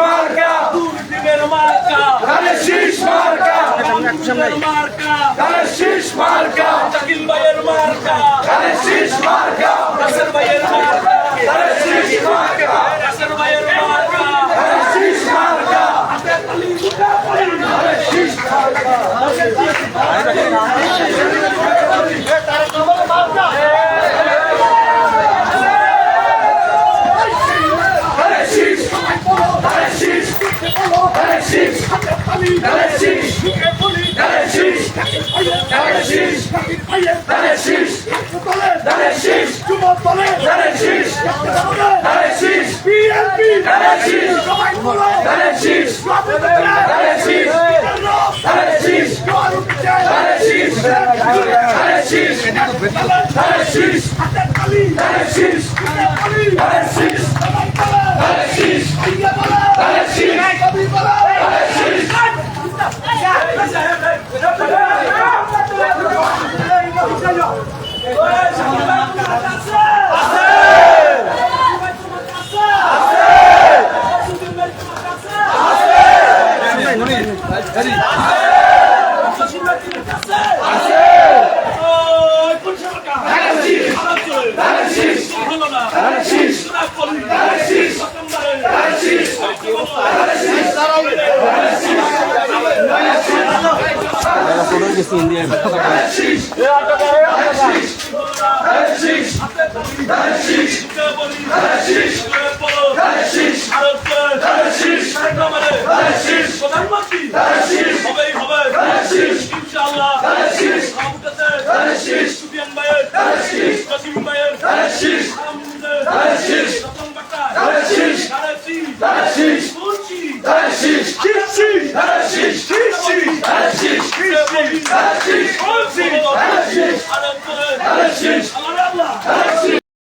মার্কা। দুর্নীতির মার্কা। ধানের শীষ মার্কা। দুর্নীতির মার্কা। ধানের শীষ মার্কা। শাকিল ভাইয়ের মার্কা। ধানের শীষ মার্কা। নাসির ভাইয়ের মার্কা। ধানের শীষ মার্কা। নাসির ভাইয়ের মার্কা। ধানের শীষ মার্কা। ধানের শীষ মার্কা ধানের শীষ মার্কা। পুলি তালে শীষ বুকে পুলি তালে শীষ তালে শীষ তালে শীষ তলে তালে শীষ যুব তলে তালে শীষ তালে শীষ বিএনপি তালে শীষ সবাই বলো তালে শীষ তালে শীষ তালে শীষ তালে শীষ তালে শীষ তালে শীষ তালে শীষ Anarchist! Anarchist! Anarchist! গেছি ইন্ডিয়ার